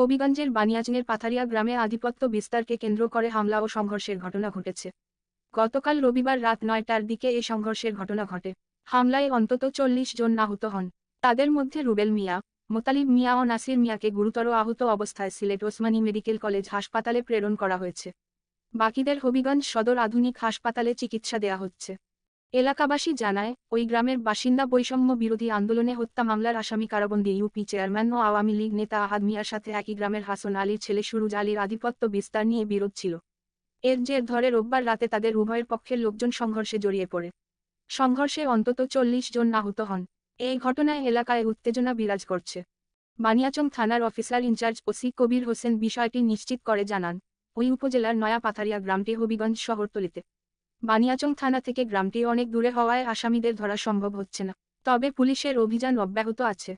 হবিগঞ্জের বানিয়াচংয়ের পাথারিয়া গ্রামে আধিপত্য বিস্তারকে কেন্দ্র করে হামলা ও সংঘর্ষের ঘটনা ঘটেছে। গতকাল রবিবার রাত নয়টার দিকে এই সংঘর্ষের ঘটনা ঘটে। হামলায় অন্তত চল্লিশ জন আহত হন। তাদের মধ্যে রুবেল মিয়া, মোতালিব মিয়া ও নাসির মিয়াকে গুরুতর আহত অবস্থায় সিলেট ওসমানী মেডিকেল কলেজ হাসপাতালে প্রেরণ করা হয়েছে। বাকিদের হবিগঞ্জ সদর আধুনিক হাসপাতালে চিকিৎসা দেয়া হচ্ছে। এলাকাবাসী জানায়, ওই গ্রামের বাসিন্দা বৈষম্য বিরোধী আন্দোলনে হত্যা মামলার আসামি কারাবন্দী ইউপি চেয়ারম্যান ও আওয়ামী লীগ নেতা আহাদ মিয়ার সাথে একই গ্রামের হাসন আলীর ছেলে সুরুজ আলীর আধিপত্য বিস্তার নিয়ে বিরোধ ছিল। এর জের ধরে রোববার রাতে তাদের উভয়ের পক্ষের লোকজন সংঘর্ষে জড়িয়ে পড়ে। সংঘর্ষে অন্তত চল্লিশ জন আহত হন। এই ঘটনায় এলাকায় উত্তেজনা বিরাজ করছে। বানিয়াচং থানার officer in charge OC Kabir Hossain বিষয়টি নিশ্চিত করে জানান, ওই উপজেলার নয়া পাথারিয়া গ্রামটি হবিগঞ্জ শহরতলিতে। বানিয়াচং থানা থেকে গ্রামটি অনেক দূরে হওয়ায় আসামিদের ধরা সম্ভব হচ্ছে না। তবে পুলিশের অভিযান অব্যাহত আছে।